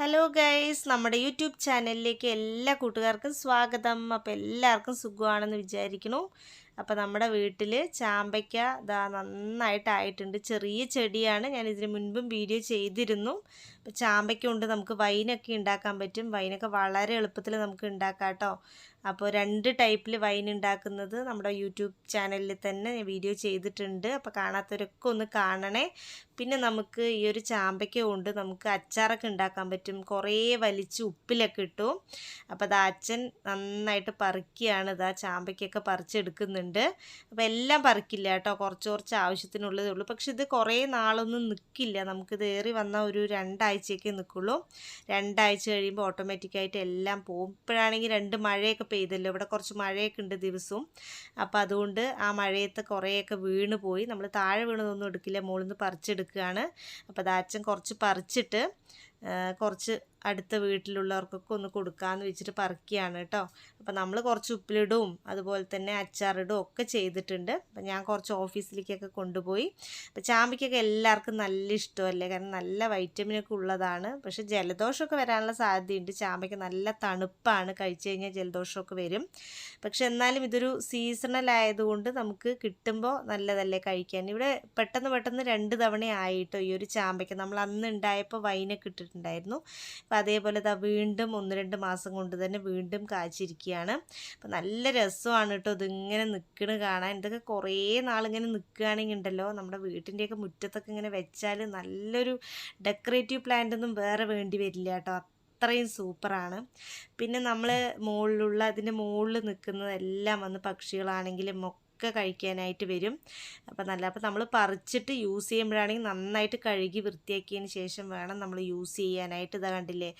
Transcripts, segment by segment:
Hello guys നമ്മുടെ YouTube ചാനലിലേക്ക് എല്ലാ കൂട്ടുകാർക്കും സ്വാഗതം. അപ്പോൾ എല്ലാവർക്കും സുഖമാണെന്ന് വിചാരിക്കുന്നു. അപ്പോൾ നമ്മുടെ വീട്ടിൽ ചാമ്പയ്ക്ക ഇതാ നന്നായിട്ടായിട്ടുണ്ട്. ചെറിയ ചെടിയാണ്. ഞാൻ ഇതിന് മുൻപും വീഡിയോ ചെയ്തിരുന്നു. അപ്പോൾ ചാമ്പയ്ക്ക കൊണ്ട് നമുക്ക് വൈനൊക്കെ ഉണ്ടാക്കാൻ പറ്റും. വൈനൊക്കെ വളരെ എളുപ്പത്തിൽ നമുക്ക് ഉണ്ടാക്കാം കേട്ടോ അപ്പോൾ രണ്ട് ടൈപ്പിൽ വൈൻ ഉണ്ടാക്കുന്നത് നമ്മുടെ യൂട്യൂബ് ചാനലിൽ തന്നെ വീഡിയോ ചെയ്തിട്ടുണ്ട്. അപ്പോൾ കാണാത്തവരൊക്കെ ഒന്ന് കാണണേ. പിന്നെ നമുക്ക് ഈ ഒരു ചാമ്പയ്ക്ക കൊണ്ട് നമുക്ക് അച്ചാറൊക്കെ ഉണ്ടാക്കാൻ പറ്റും. കുറേ വലിച്ച് ഉപ്പിലൊക്കെ ഇട്ടു. അപ്പോൾ അത് അച്ഛൻ നന്നായിട്ട് പറിക്കുകയാണ് ഇതാ ചാമ്പയ്ക്കൊക്കെ പറിച്ചെടുക്കുന്നുണ്ട്. അപ്പോൾ എല്ലാം പറിക്കില്ല കേട്ടോ. കുറച്ച് കുറച്ച് ആവശ്യത്തിനുള്ളതേ ഉള്ളൂ. പക്ഷെ ഇത് കുറേ നാളൊന്നും നിൽക്കില്ല നമുക്കിത് ഏറി വന്ന ഒരു രണ്ടാഴ്ചയൊക്കെ നിൽക്കുള്ളൂ രണ്ടാഴ്ച കഴിയുമ്പോൾ ഓട്ടോമാറ്റിക്കായിട്ട് എല്ലാം പോകും ഇപ്പോഴാണെങ്കിൽ രണ്ട് മഴയൊക്കെ പെയ്തല്ലോ. ഇവിടെ കുറച്ച് മഴയൊക്കെ ഉണ്ട് ദിവസവും. അപ്പോൾ അതുകൊണ്ട് ആ മഴയത്ത് കുറേയൊക്കെ വീണ് പോയി. നമ്മൾ താഴെ വീണതൊന്നും എടുക്കില്ല. മുകളിൽ നിന്ന് പറിച്ചെടുക്കുകയാണ് അപ്പോൾ അതാച്ചൻ കുറച്ച് പറിച്ചിട്ട് കുറച്ച് അടുത്ത വീട്ടിലുള്ളവർക്കൊക്കെ ഒന്ന് കൊടുക്കാമെന്ന് വെച്ചിട്ട് പറിക്കുകയാണ് കേട്ടോ. അപ്പോൾ നമ്മൾ കുറച്ച് ഉപ്പിലിടും അതുപോലെ തന്നെ അച്ചാറിടും ഒക്കെ ചെയ്തിട്ടുണ്ട്. അപ്പം ഞാൻ കുറച്ച് ഓഫീസിലേക്കൊക്കെ കൊണ്ടുപോയി. അപ്പോൾ ചാമ്പയ്ക്കൊക്കെ എല്ലാവർക്കും നല്ല ഇഷ്ടമല്ലേ? കാരണം നല്ല വൈറ്റമിനൊക്കെ ഉള്ളതാണ്. പക്ഷേ ജലദോഷമൊക്കെ വരാനുള്ള സാധ്യതയുണ്ട്. ചാമ്പയ്ക്ക് നല്ല തണുപ്പാണ്. കഴിച്ചു കഴിഞ്ഞാൽ ജലദോഷമൊക്കെ വരും. പക്ഷെ എന്നാലും ഇതൊരു സീസണൽ ആയതുകൊണ്ട് നമുക്ക് കിട്ടുമ്പോൾ നല്ലതല്ലേ കഴിക്കാൻ? ഇവിടെ പെട്ടെന്ന് പെട്ടെന്ന് രണ്ട് തവണ ആയിട്ടോ ഈ ഒരു ചാമ്പയ്ക്ക്. നമ്മൾ അന്ന് ഉണ്ടായപ്പോൾ വൈനൊക്കെ ഇട്ടിട്ടുണ്ടായിരുന്നു. അപ്പം അതേപോലെ ഇതാ വീണ്ടും ഒന്ന് രണ്ട് മാസം കൊണ്ട് തന്നെ വീണ്ടും കാച്ചിരിക്കുകയാണ് അപ്പം നല്ല രസമാണ് കേട്ടോ ഇതിങ്ങനെ നിൽക്കണ് കാണാൻ. ഇതൊക്കെ കുറേ നാളിങ്ങനെ നിൽക്കുകയാണെങ്കിൽ ഉണ്ടല്ലോ നമ്മുടെ വീട്ടിന്റെയൊക്കെ മുറ്റത്തൊക്കെ ഇങ്ങനെ വെച്ചാൽ നല്ലൊരു ഡെക്കറേറ്റീവ് പ്ലാന്റ് ഒന്നും വേറെ വേണ്ടി വരില്ല കേട്ടോ അത്രയും സൂപ്പറാണ്. പിന്നെ നമ്മൾ മുകളിലുള്ള അതിന്റെ മുകളിൽ നിൽക്കുന്നതെല്ലാം വന്ന് പക്ഷികളാണെങ്കിലും ഒക്കെ കഴിക്കാനായിട്ട് വരും. അപ്പോൾ നല്ല അപ്പോൾ നമ്മൾ പറിച്ചിട്ട് യൂസ് ചെയ്യുമ്പോഴാണെങ്കിൽ നന്നായിട്ട് കഴുകി വൃത്തിയാക്കിയതിന് ശേഷം വേണം നമ്മൾ യൂസ് ചെയ്യാനായിട്ട്. ഇതാ കണ്ടില്ലേ?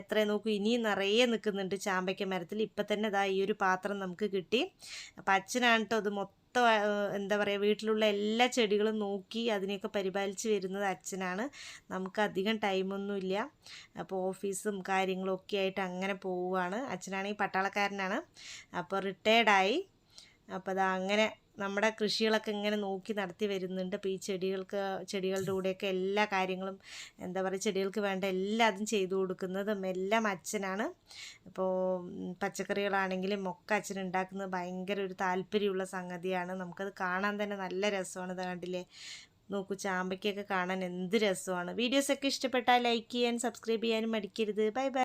എത്ര നോക്കൂ ഇനിയും നിറയെ നിൽക്കുന്നുണ്ട് ചാമ്പയ്ക്ക മരത്തിൽ. ഇപ്പം തന്നെ ഇതാ ഈ ഒരു പാത്രം നമുക്ക് കിട്ടി. അപ്പോൾ അച്ഛനാണ് കേട്ടോ അത് മൊത്തം എന്താ പറയുക വീട്ടിലുള്ള എല്ലാ ചെടികളും നോക്കി അതിനെയൊക്കെ പരിപാലിച്ച് വരുന്നത് അച്ഛനാണ്. നമുക്ക് അധികം ടൈമൊന്നുമില്ല അപ്പോൾ ഓഫീസും കാര്യങ്ങളും ഒക്കെ ആയിട്ട് അങ്ങനെ പോവുകയാണ്. അച്ഛനാണെങ്കിൽ പട്ടാളക്കാരനാണ്. അപ്പോൾ റിട്ടയർഡായി. അപ്പോൾ അത് അങ്ങനെ നമ്മുടെ കൃഷികളൊക്കെ ഇങ്ങനെ നോക്കി നടത്തി വരുന്നുണ്ട്. അപ്പോൾ ഈ ചെടികൾക്ക് ചെടികളുടെ കൂടെയൊക്കെ എല്ലാ കാര്യങ്ങളും എന്താ പറയുക ചെടികൾക്ക് വേണ്ട എല്ലാ അതും ചെയ്തു കൊടുക്കുന്നതും എല്ലാം അച്ഛനാണ്. ഇപ്പോൾ പച്ചക്കറികളാണെങ്കിലും ഒക്കെ അച്ഛൻ ഉണ്ടാക്കുന്നത് ഭയങ്കര ഒരു താല്പര്യമുള്ള സംഗതിയാണ്. നമുക്കത് കാണാൻ തന്നെ നല്ല രസമാണ്. ഇത് കണ്ടില്ലേ? നോക്കൂ ചാമ്പയ്ക്കൊക്കെ കാണാൻ എന്ത് രസമാണ്. വീഡിയോസൊക്കെ ഇഷ്ടപ്പെട്ടാൽ ലൈക്ക് ചെയ്യാൻ സബ്സ്ക്രൈബ് ചെയ്യാനും മടിക്കരുത്. Bye bye.